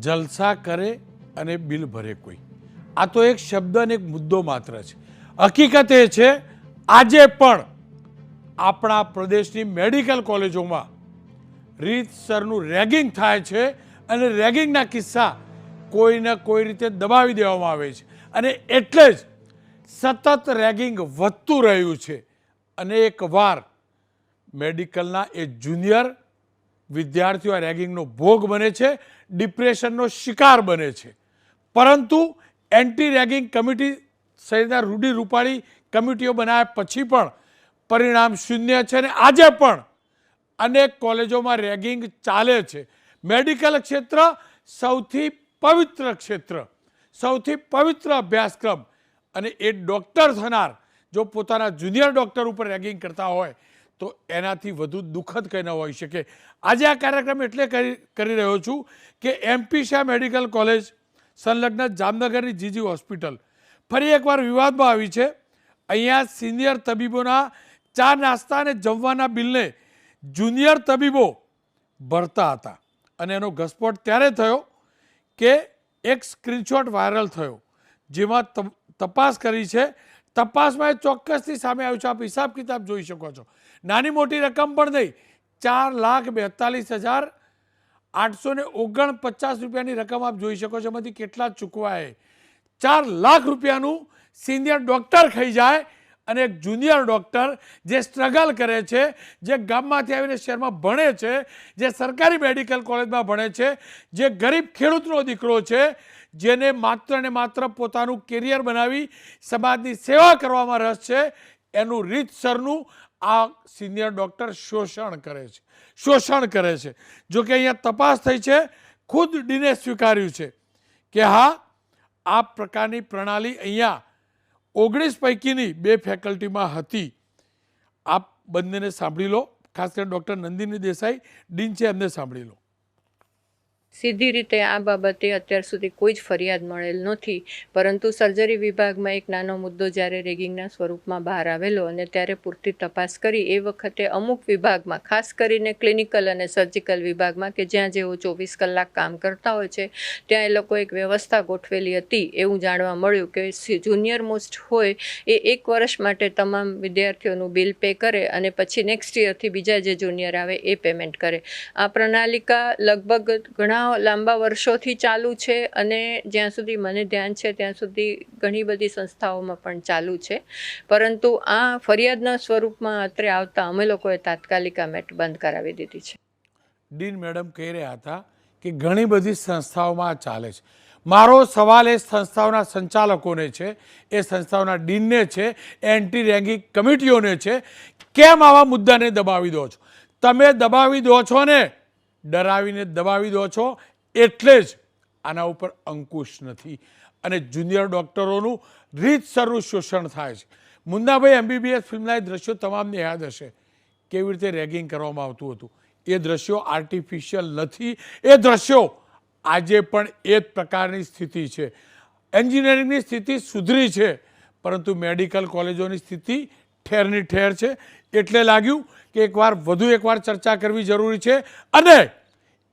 જલસા કરે અને બિલ ભરે કોઈ. આ તો એક શબ્દ અને એક મુદ્દો માત્ર છે. હકીકત એ છે, આજે પણ આપણા પ્રદેશની મેડિકલ કોલેજોમાં રીતસરનું રેગિંગ થાય છે અને રેગિંગના કિસ્સા કોઈને કોઈ રીતે દબાવી દેવામાં આવે છે. અને એટલે જ સતત રેગિંગ વધતું રહ્યું છે. અને એકવાર મેડિકલના એ જુનિયર વિદ્યાર્થીઓ આ રેગિંગનો ભોગ બને છે, ડિપ્રેશનનો શિકાર બને છે. પરંતુ એન્ટી રેગિંગ કમિટી સહિતના રૂઢિ રૂપાળી કમિટીઓ બનાવ્યા પછી પણ પરિણામ શૂન્ય છે અને આજે પણ અનેક કોલેજોમાં રેગિંગ ચાલે છે. મેડિકલ ક્ષેત્ર સૌથી પવિત્ર ક્ષેત્ર, સૌથી પવિત્ર અભ્યાસક્રમ અને એ ડૉક્ટર થનાર, જો પોતાના જુનિયર ડૉક્ટર ઉપર રેગિંગ કરતા હોય તો એનાથી વધુ દુઃખદ કંઈ ન હોઈ શકે. આજે આ કાર્યક્રમ એટલે કરી રહ્યો છું કે એમપી શાહ મેડિકલ કોલેજ, સંલગ્ન જામનગરની જીજી હોસ્પિટલ. ફરી એકવાર વિવાદમાં આવી છે. અહીંયા સિનિયર તબીબોના ચા નાસ્તા અને જમવાના બિલને જુનિયર તબીબો ભરતા હતા. અને એનો ઘસપોટ ત્યારે થયો કે એક સ્ક્રીનશોટ વાયરલ થયો, જેમાં તપ- તપાસ કરી છે. તપાસમાં એ ચોક્કસથી સામે આવ્યું છે. આપ હિસાબ કિતાબ જોઈ શકો છો. નાની મોટી રકમ પણ નહીં, ચાર લાખ બેતાલીસ હજાર આઠસો ને ઓગણપચાસ રૂપિયાની રકમ આપ જોઈ શકો છો. એમાંથી કેટલા ચૂકવાય? ચાર લાખ રૂપિયાનું સિનિયર ડૉક્ટર ખાઈ જાય અને એક જુનિયર ડૉક્ટર જે સ્ટ્રગલ કરે છે, જે ગામમાંથી આવીને શહેરમાં ભણે છે, જે સરકારી મેડિકલ કોલેજમાં ભણે છે, જે ગરીબ ખેડૂતનો દીકરો છે, જેને માત્ર ને માત્ર પોતાનું કેરિયર બનાવી સમાજની સેવા કરવામાં રસ છે, એનું રીતસરનું આ સિનિયર ડૉક્ટર શોષણ કરે છે. શોષણ કરે છે. જો કે અહીંયા તપાસ થઈ છે, ખુદ ડીને સ્વીકાર્યું છે કે હા, આ પ્રકારની પ્રણાલી અહીંયા ઓગણીસ પૈકીની બે ફેકલ્ટીમાં હતી. આપ બંનેને સાંભળી લો, ખાસ કરીને ડૉક્ટર નંદિની દેસાઈ, ડીન છે, એમને સાંભળી લો. સીધી રીતે આ બાબતે અત્યાર સુધી કોઈ જ ફરિયાદ મળેલ નથી. પરંતુ સર્જરી વિભાગમાં એક નાનો મુદ્દો જ્યારે રેગિંગના સ્વરૂપમાં બહાર આવેલો અને ત્યારે પૂરતી તપાસ કરી, એ વખતે અમુક વિભાગમાં, ખાસ કરીને ક્લિનિકલ અને સર્જિકલ વિભાગમાં કે જ્યાં જેઓ ચોવીસ કલાક કામ કરતા હોય છે, ત્યાં એ લોકો એક વ્યવસ્થા ગોઠવેલી હતી. એવું જાણવા મળ્યું કે જુનિયર મોસ્ટ હોય એ એક વર્ષ માટે તમામ વિદ્યાર્થીઓનું બિલ પે કરે અને પછી નેક્સ્ટ યરથી બીજા જે જુનિયર આવે એ પેમેન્ટ કરે. આ પ્રણાલિકા લગભગ ઘણા લાંબા વર્ષોથી ચાલુ છે અને જ્યાં સુધી મને ધ્યાન છે ત્યાં સુધી ઘણી બધી સંસ્થાઓમાં પણ ચાલુ છે. પરંતુ આ ફરિયાદના સ્વરૂપમાં અત્રે આવતા અમે લોકોએ તાત્કાલિક આ મેટ બંધ કરાવી દીધી છે. ડીન મેડમ કહી રહ્યા હતા કે ઘણી બધી સંસ્થાઓમાં ચાલે છે. મારો સવાલ એ સંસ્થાઓના સંચાલકોને છે, એ સંસ્થાઓના ડીનને છે, એન્ટી રેગિંગ કમિટીઓને છે, કેમ આવા મુદ્દાને દબાવી દો છો? તમે દબાવી દો છો ને? ડરાવીને દબાવી દો છો એટલે જ આના ઉપર અંકુશ નથી. અને જુનિયર ડૉક્ટરોનું રીતસરનું શોષણ થાય છે. મુન્નાભાઈ એમબીબીએસ ફિલ્મના એ દ્રશ્યો તમામને યાદ હશે. કેવી રીતે રેગિંગ કરવામાં આવતું હતું. એ દ્રશ્યો આર્ટિફિશિયલ નથી. એ દ્રશ્યો આજે પણ એ જ પ્રકારની સ્થિતિ છે. એન્જિનિયરિંગની સ્થિતિ સુધરી છે. પરંતુ મેડિકલ કોલેજોની સ્થિતિ ઠેરની ઠેર છે. એટલે લાગ્યું કે એકવાર વધુ એકવાર ચર્ચા કરવી જરૂરી છે અને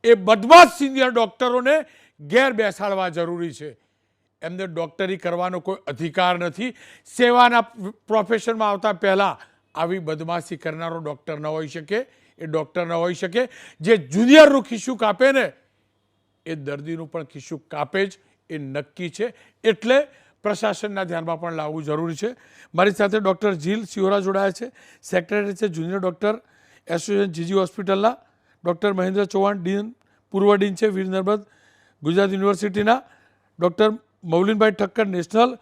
એ બદમાશ સિનિયર ડૉક્ટરોને ઘેર બેસાડવા જરૂરી છે. એમને ડૉક્ટરી કરવાનો કોઈ અધિકાર નથી. સેવાના પ્રોફેશનમાં આવતા પહેલાં આવી બદમાશી કરનારો ડૉક્ટર ન હોઈ શકે. એ ડૉક્ટર ન હોઈ શકે. જે જુનિયરનું ખિસ્સું કાપે ને, એ દર્દીનું પણ ખિસ્સું કાપે જ, એ નક્કી છે. એટલે પ્રશાસનના ધ્યાનમાં પણ લાવવું જરૂરી છે. મારી સાથે ડૉક્ટર જીલ સિયોરા જોડાયા છે. સેક્રેટરી છે જુનિયર ડૉક્ટર એસોસિએશન જીજી હોસ્પિટલના. ડૉક્ટર મહેન્દ્ર ચૌહાણ ડીન, પૂર્વ ડીન છે વીર નર્મદ ગુજરાત યુનિવર્સિટીના. Doctor Maulinbhai Thakkar national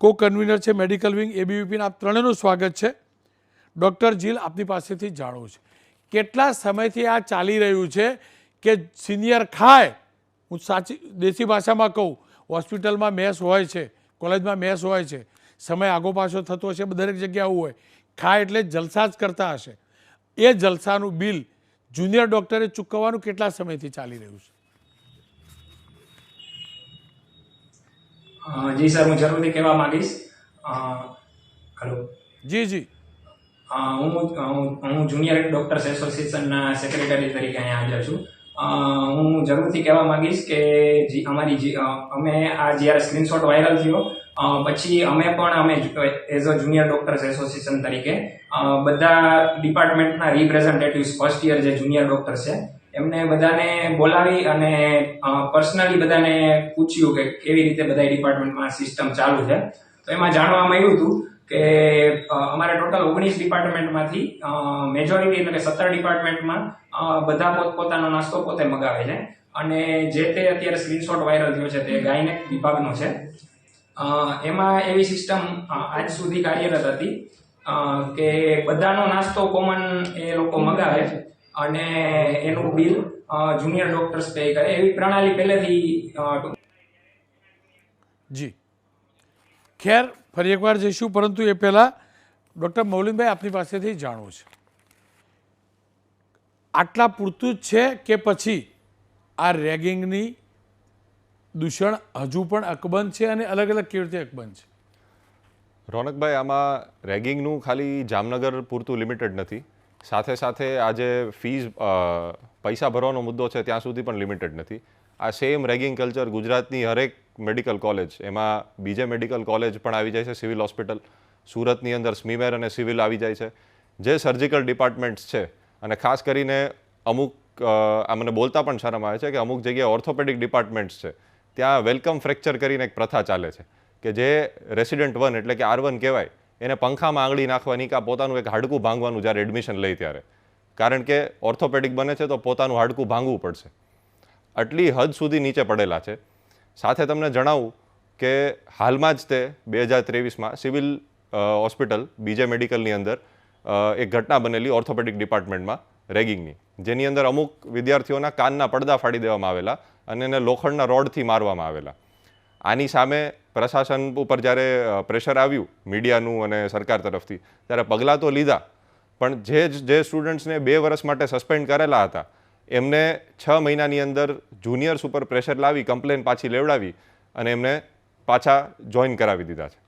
co convener છે મેડિકલ વિંગ, એબીવીપીના. આપ ત્રણેયનું સ્વાગત છે. ડૉક્ટર જીલ આપની પાસેથી જાણવું છે. કેટલા સમયથી આ ચાલી રહ્યું છે કે સિનિયર ખાય? હું સાચી દેશી ભાષામાં કહું, હોસ્પિટલમાં મેસ હોય છે. કોલેજમાં મેસ હોય છે સમય આગો પાછો થતો હશે દરેક જગ્યા આવું હોય. ખાય એટલે જલસા જ કરતા હશે. એ જલસાનું બિલ જુનિયર ડૉક્ટરે ચૂકવવાનું કેટલા સમયથી ચાલી રહ્યું છે? જી સર હું જરૂરથી કહેવા માંગીશ. હલો જી જી. હું હું જુનિયર ડોક્ટર્સ એસોસિએશનના સેક્રેટરી તરીકે અહીંયા હાજર છું. હું જરૂરથી કહેવા માંગીશ કે અમારી અમે આ જ્યારે સ્ક્રીનશોટ વાયરલ થયો પછી અમે પણ, અમે as a junior doctors association તરીકે બધા ડિપાર્ટમેન્ટના રિપ્રેઝેન્ટેટિવ્સ ફર્સ્ટ યર જે જુનિયર ડોક્ટર છે, એમને બધાને બોલાવી અને પર્સનલી બધાને પૂછ્યું કે કેવી રીતે બધા ડિપાર્ટમેન્ટમાં સિસ્ટમ ચાલુ છે. તો એમાં જાણવા મળ્યું હતું કે અમારે ટોટલ ઓગણીસ ડિપાર્ટમેન્ટમાંથી મેજોરિટી એટલે કે સત્તર ડિપાર્ટમેન્ટમાં બધા પોતપોતાનો નાસ્તો પોતે મગાવે છે. અને જે તે અત્યારે સ્ક્રીનશોટ વાયરલ થયો છે તે ગાયનેક વિભાગનો છે. એમાં એવી સિસ્ટમ આજ સુધી કાર્યરત હતી કે બધાનો નાસ્તો કોમન એ લોકો મગાવે અને એનું બિલ જુનિયર ડોક્ટર્સ પે કરે. એવી પ્રણાલી પહેલેથી જી. ખેર, ફરી એકવાર જઈશું, પરંતુ એ પહેલાં ડૉક્ટર મૌલિનભાઈ આપની પાસેથી જાણવું છે. આટલા પૂરતું જ છે કે પછી આ રેગિંગની દૂષણ હજુ પણ અકબંધ છે અને અલગ અલગ કેવી રીતે અકબંધ છે? રોનકભાઈ, આમાં રેગિંગનું ખાલી જામનગર પૂરતું લિમિટેડ નથી. સાથે સાથે આજે ફીઝ પૈસા ભરવાનો મુદ્દો છે, ત્યાં સુધી પણ લિમિટેડ નથી. આ સેમ રેગિંગ કલ્ચર ગુજરાતની હરેક મેડિકલ કોલેજ. એમાં બીજે મેડિકલ કોલેજ પણ આવી જાય છે, સિવિલ હોસ્પિટલ. સુરતની અંદર સ્મીમેર અને સિવિલ આવી જાય છે. જે સર્જિકલ ડિપાર્ટમેન્ટ્સ છે, અને ખાસ કરીને અમુક આ મને બોલતા પણ શરમ આવે છે કે અમુક જગ્યાએ ઓર્થોપેડિક ડિપાર્ટમેન્ટ્સ છે. ત્યાં વેલકમ ફ્રેક્ચર કરીને એક પ્રથા ચાલે છે કે જે રેસિડેન્ટ વન એટલે કે આર વન કહેવાય, એને પંખામાં આંગળી નાખવાની કાં પોતાનું એક હાડકું ભાંગવાનું જ્યારે એડમિશન લઈ ત્યારે. કારણ કે ઓર્થોપેડિક બને છે તો પોતાનું હાડકું ભાંગવું પડશે. આટલી હદ સુધી નીચે પડેલા છે. સાથે તમને જણાવું કે હાલમાં જ તે બે હજાર ત્રેવીસમાં સિવિલ હોસ્પિટલ, બીજે મેડિકલની અંદર એક ઘટના બનેલી ઓર્થોપેડિક ડિપાર્ટમેન્ટમાં રેગિંગની, જેની અંદર અમુક વિદ્યાર્થીઓના કાનના પડદા ફાડી દેવામાં આવેલા અને એને લોખંડના રોડથી મારવામાં આવેલા. આની સામે પ્રશાસન ઉપર જ્યારે પ્રેશર આવ્યું મીડિયાનું અને સરકાર તરફથી, ત્યારે પગલાં તો લીધા, પણ જે જે સ્ટુડન્ટ્સને બે વર્ષ માટે સસ્પેન્ડ કરેલા હતા એમને છ મહિનાની અંદર જુનિયર્સ ઉપર પ્રેશર લાવી, કમ્પ્લેન પાછી લેવડાવી અને એમને પાછા જોઈન કરાવી દીધા છે.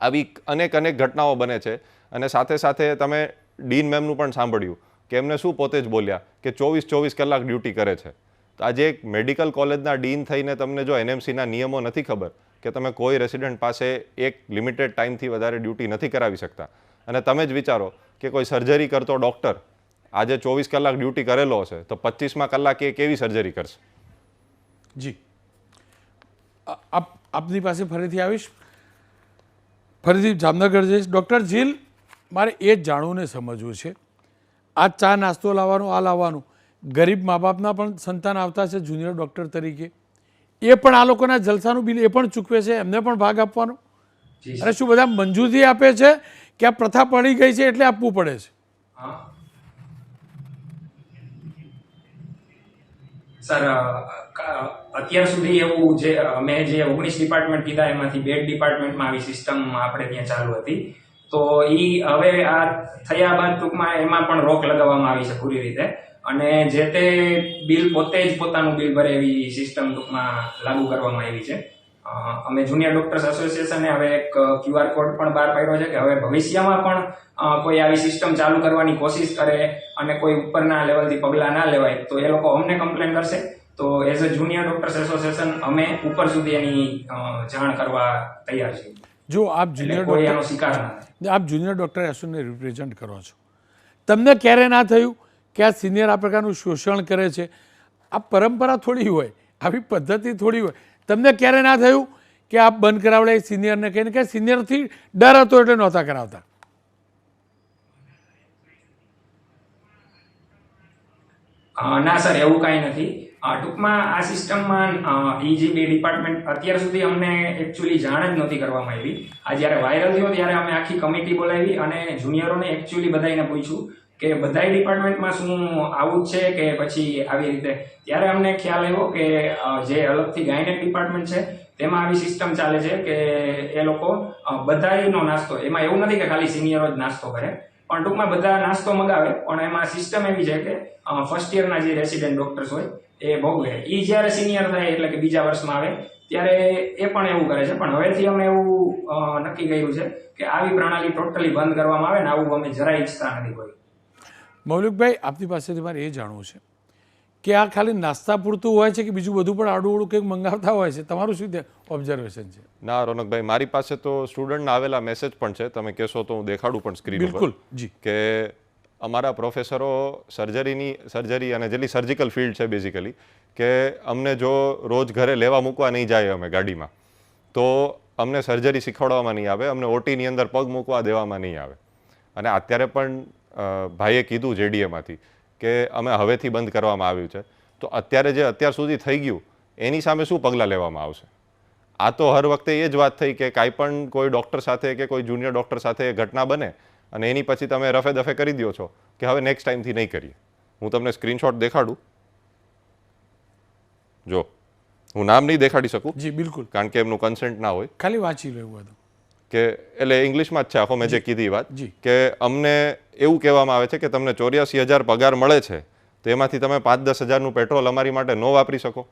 આવી અનેક અનેક ઘટનાઓ બને છે અને સાથે સાથે તમે ડીન મેમનું પણ સાંભળ્યું કે એમને શું પોતે જ બોલ્યા કે ચોવીસ ચોવીસ કલાક ડ્યુટી કરે છે. તો આજે એક મેડિકલ કોલેજના ડીન થઈને તમને જો એનએમસીના નિયમો નથી ખબર કે તમે કોઈ રેસિડેન્ટ પાસે એક લિમિટેડ ટાઈમથી વધારે ડ્યુટી નથી કરાવી શકતા. અને તમે જ વિચારો કે કોઈ સર્જરી કરતો ડૉક્ટર આજે ચોવીસ કલાક ડ્યુટી કરેલો છે તો પચીસમાં કલાક એ કેવી સર્જરી કરશે? જી. આપ આપની પાસે ફરીથી આવીશ. ફરીથી જામનગર જઈશ. ડૉક્ટર જીલ મારે એ જ જાણવું ને સમજવું છે. આ ચા નાસ્તો લાવવાનું આ લાવવાનું. ગરીબ મા બાપના પણ સંતાન આવતા છે જુનિયર ડૉક્ટર તરીકે. એ પણ આ લોકોના જલસાનું બિલ એ પણ ચૂકવે છે એમને પણ ભાગ આપવાનો. અને શું બધા મંજૂરી આપે છે કે આ પ્રથા પડી ગઈ છે એટલે આપવું પડે છે? સર અત્યાર સુધી એવું જે મેં જે ઓગણીસ ડિપાર્ટમેન્ટ કીધા, એમાંથી બે ડિપાર્ટમેન્ટમાં આવી સિસ્ટમ આપણે ત્યાં ચાલુ હતી. તો એ હવે આ થયા બાદ ટૂંકમાં એમાં પણ રોક લગાવવામાં આવી છે પૂરી રીતે. અને જે તે બિલ પોતે જ પોતાનું બિલ ભરે એવી સિસ્ટમ ટૂંકમાં લાગુ કરવામાં આવી છે. અમે જુનિયર ડોક્ટર્સ એસોસિએશને હવે એક ક્યુઆર કોડ પણ બહાર પાડ્યો છે કે હવે ભવિષ્યમાં પણ કોઈ આવી સિસ્ટમ ચાલુ કરવાની કોશિશ કરે અને કોઈ ઉપરના લેવલથી પગલાં ના લેવાય તો એ લોકો અમને કમ્પ્લેન કરશે. તો as a junior doctors association અમે ઉપર સુધી એની જાણ કરવા તૈયાર છીએ. જો આપ જુનિયર ડૉક્ટર આપ જુનિયર ડૉક્ટર એસોને રિપ્રેઝેન્ટ કરો છો તમને ક્યારે ના થયું કે આ સિનિયર આ પ્રકારનું શોષણ કરે છે? આ પરંપરા થોડી હોય આવી પદ્ધતિ થોડી હોય. તમને ક્યારે ના થયું કે આપ બંધ કરાવડે સિનિયરને કહીને કે સિનિયરથી ડર હતો એટલે નહોતા કરાવતા? ના સર, એવું કાંઈ નથી. ટૂંકમાં આ સિસ્ટમમાં ઈ જે બે ડિપાર્ટમેન્ટ અત્યાર સુધી અમને એકચ્યુઅલી જાણ જ નહોતી કરવામાં આવી. આ જ્યારે વાયરલ થયો ત્યારે અમે આખી કમિટી બોલાવી અને જુનિયરોને એકચ્યુઅલી બધાને પૂછ્યું કે બધાય ડિપાર્ટમેન્ટમાં શું આવું જ છે કે પછી આવી રીતે? ત્યારે અમને ખ્યાલ આવ્યો કે જે અલગથી ગાયનેક ડિપાર્ટમેન્ટ છે, તેમાં આવી સિસ્ટમ ચાલે છે કે એ લોકો બધાનો નાસ્તો, એમાં એવું નથી કે ખાલી સિનિયરો જ નાસ્તો કરે, પણ ટૂંકમાં બધા નાસ્તો મગાવે, પણ એમાં સિસ્ટમ એવી છે કે ફર્સ્ટ યરના જે રેસિડેન્ટ ડોક્ટર્સ હોય, એ ભોગવે એ જ્યારે સિનિયર થાય એટલે કે બીજા વર્ષમાં આવે, ત્યારે એ પણ એવું કરે છે. પણ હવેથી અમે એવું નક્કી કર્યું છે કે આવી પ્રણાલી ટોટલી બંધ કરવામાં આવે ને આવું અમે જરાય ઈચ્છતા નથી કોઈ. મૌલિકભાઈ આપની પાસેથી મારે એ જાણવું છે કે આ ખાલી નાસ્તા પૂરતું હોય છે કે બીજું બધું પણ આડું કંઈક મંગાવતા હોય છે? તમારું શું ઓબ્ઝર્વેશન છે? ના રોનકભાઈ મારી પાસે તો સ્ટુડન્ટના આવેલા મેસેજ પણ છે. તમે કહેશો તો હું દેખાડું પણ સ્ક્રીન બિલકુલ જી. કે અમારા પ્રોફેસરો સર્જરીની સર્જરી અને જેટલી સર્જિકલ ફિલ્ડ છે બેઝિકલી કે અમને જો રોજ ઘરે લેવા મૂકવા નહીં જાય અમે ગાડીમાં તો અમને સર્જરી શીખવાડવામાં નહીં આવે અમને ઓટીની અંદર પગ મૂકવા દેવામાં નહીં આવે. અને અત્યારે પણ ભાઈએ કીધું જેડીએમાંથી કે અમે હવેથી બંધ કરવામાં આવ્યું છે. તો અત્યારે જે અત્યાર સુધી થઈ ગયું એની સામે શું પગલાં લેવામાં આવશે? આ તો હર વખતે એ જ વાત થઈ કે કાંઈ પણ કોઈ ડૉક્ટર સાથે કે કોઈ જુનિયર ડૉક્ટર સાથે ઘટના બને અને એની પછી તમે રફે દફે કરી દો છો કે હવે નેક્સ્ટ ટાઈમથી નહીં કરીએ. હું તમને સ્ક્રીનશોટ દેખાડું? જો હું નામ નહીં દેખાડી શકું? જી બિલકુલ. કારણ કે એમનું કન્સેન્ટ ના હોય. ખાલી વાંચી લો એવું કે એટલે ઇંગ્લિશમાં જ છે આખો મેં જે કીધી વાત કે અમને એવું કહેવામાં આવે છે કે તમને ચોર્યાસી હજાર પગાર મળે છે તો એમાંથી તમે પાંચ દસ હજારનું પેટ્રોલ અમારી માટે ન વાપરી શકો.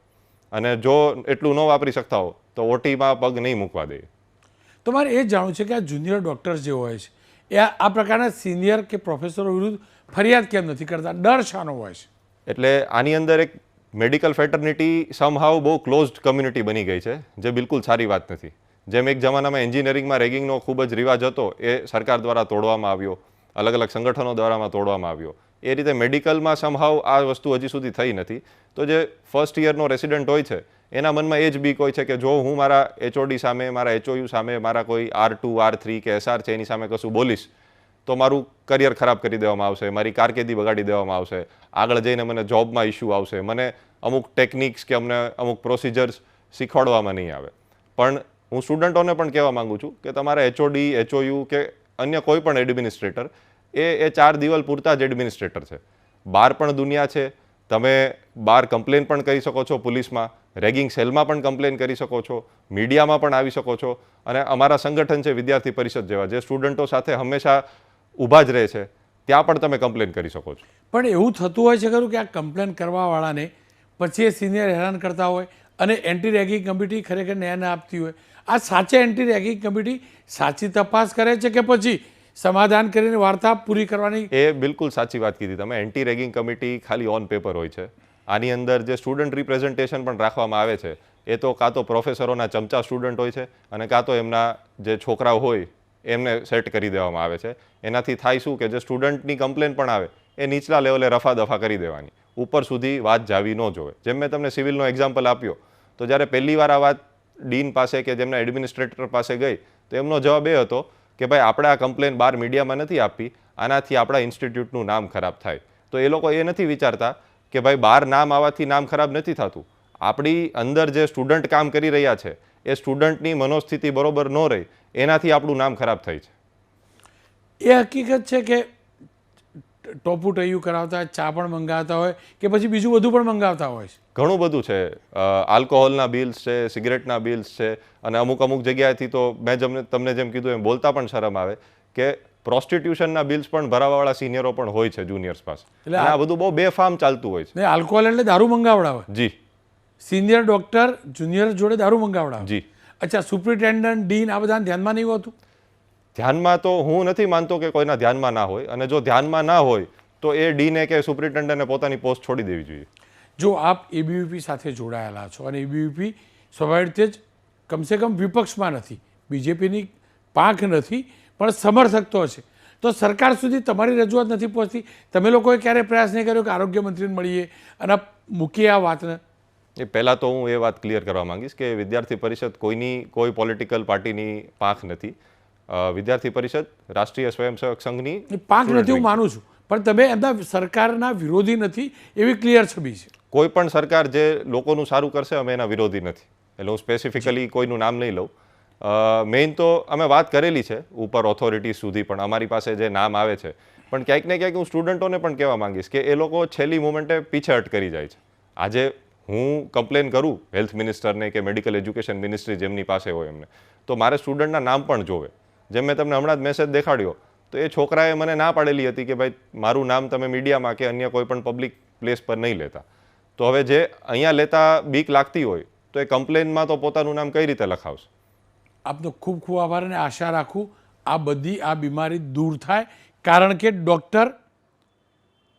અને જો એટલું ન વાપરી શકતા હો તો ઓટીમાં પગ નહીં મૂકવા દઈએ તમારે એ જાણવું છે કે આ જુનિયર ડૉક્ટર્સ જે હોય છે એ આ આ પ્રકારના સિનિયર કે પ્રોફેસરો વિરુદ્ધ ફરિયાદ કેમ નથી કરતા? ડર શાનો હોય છે? એટલે આની અંદર એક મેડિકલ ફેટર્નિટી સમહાવ બહુ ક્લોઝડ કમ્યુનિટી બની ગઈ છે જે બિલકુલ સારી વાત નથી. જેમ એક જમાનામાં એન્જિનિયરિંગમાં રેગિંગનો ખૂબ જ રિવાજ હતો, એ સરકાર દ્વારા તોડવામાં આવ્યો. અલગ અલગ સંગઠનો દ્વારામાં તોડવામાં આવ્યો. એ રીતે મેડિકલમાં સમહાવ આ વસ્તુ હજી સુધી થઈ નથી. તો જે ફર્સ્ટ યરનો રેસિડન્ટ હોય છે, એના મનમાં એ જ બીક હોય છે કે જો હું મારા એચઓડી સામે, મારા એચઓયુ સામે, મારા કોઈ આર ટુ આર થ્રી કે એસઆર છે એની સામે કશું બોલીશ, તો મારું કરિયર ખરાબ કરી દેવામાં આવશે, મારી કારકિર્દી બગાડી દેવામાં આવશે, આગળ જઈને મને જોબમાં ઇશ્યુ આવશે. મને અમુક ટેકનિક્સ કે અમને અમુક પ્રોસિજર્સ શીખવાડવામાં નહીં આવે. પણ હું સ્ટુડન્ટોને પણ કહેવા માંગુ છું કે તમારા એચઓડી એચઓયુ કે અન્ય કોઈ પણ એડમિનિસ્ટ્રેટર એ એ ચાર દિવાલ પૂરતા જ એડમિનિસ્ટ્રેટર છે. બહાર પણ દુનિયા છે. તમે બહાર કમ્પ્લેન પણ કરી શકો છો પોલીસમાં રેગિંગ સેલમાં પણ કમ્પ્લેન કરી શકો છો, મીડિયામાં પણ આવી શકો છો અને અમારા સંગઠન છે વિદ્યાર્થી પરિષદ જેવા, જે સ્ટુડન્ટો સાથે હંમેશા ઊભા જ રહે છે, ત્યાં પણ તમે કમ્પ્લેન કરી શકો છો. પણ એવું થતું હોય છે ખરું કે આ કમ્પ્લેન કરવાવાળાને પછી એ સિનિયર હેરાન કરતા હોય અને એન્ટી રેગિંગ કમિટી ખરેખર ન્યાય આપતી હોય. આ સાચે એન્ટી રેગિંગ કમિટી સાચી તપાસ કરે છે કે પછી સમાધાન કરીને વાર્તા પૂરી કરવાની? એ બિલકુલ સાચી વાત કીધી તમે. એન્ટી રેગિંગ કમિટી ખાલી ઓન પેપર હોય છે. આની અંદર જે સ્ટુડન્ટ રિપ્રેઝન્ટેશન પણ રાખવામાં આવે છે, એ તો કાં તો પ્રોફેસરોના ચમચા સ્ટુડન્ટ હોય છે અને કાં તો એમના જે છોકરાઓ હોય, એમને સેટ કરી દેવામાં આવે છે. એનાથી થાય શું કે જે સ્ટુડન્ટની કમ્પ્લેન પણ આવે, એ નીચલા લેવલે રફાદફા કરી દેવાની. ઉપર સુધી વાત જાવી ન જોવે. જેમ મેં તમને સિવિલનો એક્ઝામ્પલ આપ્યો, તો જ્યારે પહેલી વાર આ વાત ડીન પાસે કે જેમના એડમિનિસ્ટ્રેટર પાસે ગઈ, તો એમનો જવાબ એ હતો કે ભાઈ, આપણે આ કમ્પ્લેન બહાર મીડિયામાં નથી આપી, આનાથી આપણા ઇન્સ્ટિટ્યૂટનું નામ ખરાબ થાય. તો એ લોકો એ નથી વિચારતા કે ભાઈ, બહાર નામ આવવાથી નામ ખરાબ નથી થતું. આપણી અંદર જે સ્ટુડન્ટ કામ કરી રહ્યા છે, એ સ્ટુડન્ટની મનોસ્થિતિ બરોબર ન રહી, એનાથી આપણું નામ ખરાબ થાય છે. એ હકીકત છે કે ટોપુ ટૈયું કરાવતા હોય ચા પણ મંગાવતા હોય કે પછી બીજું બધું પણ મંગાવતા હોય? છે ઘણું બધું છે. આલ્કોહોલના બિલ્સ છે સિગરેટના બિલ્સ છે અને અમુક અમુક જગ્યાએથી તો મેં જમને તમને જેમ કીધું એમ બોલતા પણ શરમ આવે કે પ્રોસ્ટિટ્યુશનના બિલ્સ પણ ભરાવાવાળા સિનિયરો પણ હોય છે જુનિયર્સ પાસે. એટલે આ બધું બહુ બેફામ ચાલતું હોય છે. ને આલ્કોહોલ એટલે દારૂ મંગાવડાવે? જી. સિનિયર ડોક્ટર જુનિયર જોડે દારૂ મંગાવડાવે? જી. અચ્છા સુપ્રિન્ટેન્ડન્ટ ડીન આ બધા ધ્યાનમાં નહીં હોતું? ધ્યાનમાં તો હું નથી માનતો કે કોઈના ધ્યાનમાં ના હોય. અને જો ધ્યાનમાં ના હોય તો એ ડીને કે સુપ્રિન્ટેન્ડન્ટને પોતાની પોસ્ટ છોડી દેવી જોઈએ. જો આપ એબીવીપી સાથે જોડાયેલા છો અને એબીવીપી સ્વાભાવિક રીતે જ કમસે કમ વિપક્ષમાં નથી. બીજેપીની પાંખ નથી પણ સમર્થક તો છે. તો સરકાર સુધી તમારી રજૂઆત નથી પહોંચતી. તમે લોકોએ ક્યારે પ્રયાસ નહીં કર્યો કે આરોગ્ય મંત્રીને મળીએ અને મૂકીએ આ વાતને? એ પહેલાં તો હું એ વાત ક્લિયર કરવા માંગીશ કે વિદ્યાર્થી પરિષદ કોઈની કોઈ પોલિટિકલ પાર્ટીની પાંખ નથી. વિદ્યાર્થી પરિષદ રાષ્ટ્રીય સ્વયંસેવક સંઘની પાંચ પાંખ નથી હું માનું છું. પણ તમે એમના સરકારના વિરોધી નથી એવી ક્લિયર છબી છે. કોઈ પણ સરકાર જે લોકોનું સારું કરશે અમે એના વિરોધી નથી. એટલે હું સ્પેસિફિકલી કોઈનું નામ નહીં લઉં. મેઇન તો અમે વાત કરેલી છે ઉપર ઓથોરિટી સુધી પણ અમારી પાસે જે નામ આવે છે. પણ ક્યાંક ને ક્યાંક હું સ્ટુડન્ટોને પણ કહેવા માંગીશ કે એ લોકો છેલ્લી મુમેન્ટે પીછેહટ કરી જાય છે. આજે હું કમ્પ્લેન કરું હેલ્થ મિનિસ્ટરને કે મેડિકલ એજ્યુકેશન મિનિસ્ટ્રી જેમની પાસે હોય એમને તો મારે સ્ટુડન્ટના નામ પણ જોવે. જેમ મેં તમને હમણાં જ મેસેજ દેખાડ્યો, તો એ છોકરાએ મને ના પાડેલી હતી કે ભાઈ, મારું નામ તમે મીડિયામાં કે અન્ય કોઈ પણ પબ્લિક પ્લેસ પર નહીં લેતા. તો હવે જે અહીંયા લેતા બીક લાગતી હોય, તો એ કમ્પ્લેનમાં તો પોતાનું નામ કઈ રીતે લખાવશે? આપનો ખૂબ ખૂબ આભાર અને આશા રાખું આ બધી આ બીમારી દૂર થાય, કારણ કે ડૉક્ટર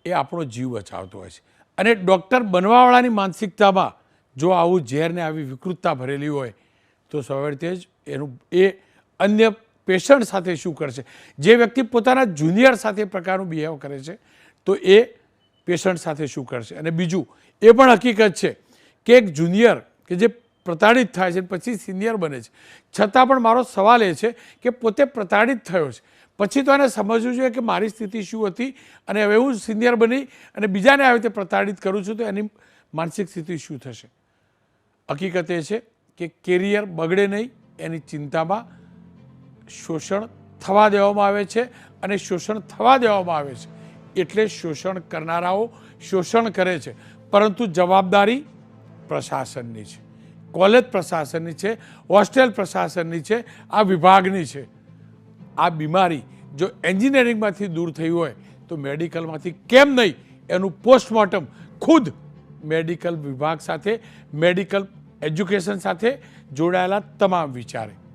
એ આપણો જીવ બચાવતો હોય છે. અને ડૉક્ટર બનવાવાળાની માનસિકતામાં જો આવું ઝેરને આવી વિકૃતતા ભરેલી હોય, તો સ્વાભાવિક જ એનું એ અન્ય પેશન્ટ સાથે શું કરશે? જે વ્યક્તિ પોતાના જુનિયર સાથે પ્રકારનું બિહેવ કરે છે, તો એ પેશન્ટ સાથે શું કરશે? અને બીજું, એ પણ હકીકત છે કે એક જુનિયર કે જે પ્રતાડિત થાય છે, પછી સિનિયર બને છે. છતાં પણ મારો સવાલ એ છે કે પોતે પ્રતાડિત થયો છે. પછી તો એને સમજવું જોઈએ કે મારી સ્થિતિ શું હતી અને હવે હું સિનિયર બની અને બીજાને આવી રીતે પ્રતાડિત કરું છું તો એની માનસિક સ્થિતિ શું થશે? હકીકત એ છે કે કેરિયર બગડે નહીં, એની ચિંતામાં શોષણ થવા દેવામાં આવે છે અને શોષણ થવા દેવામાં આવે છે. એટલે શોષણ કરનારાઓ શોષણ કરે છે. પરંતુ જવાબદારી પ્રશાસનની છે. કોલેજ પ્રશાસનની છે, હોસ્ટેલ પ્રશાસનની છે, આ વિભાગની છે. આ બીમારી જો એન્જિનિયરિંગમાંથી દૂર થઈ હોય તો મેડિકલમાંથી કેમ નહીં? એનું પોસ્ટમોર્ટમ ખુદ મેડિકલ વિભાગ સાથે, મેડિકલ એજ્યુકેશન સાથે જોડાયેલા તમામ વિચારે.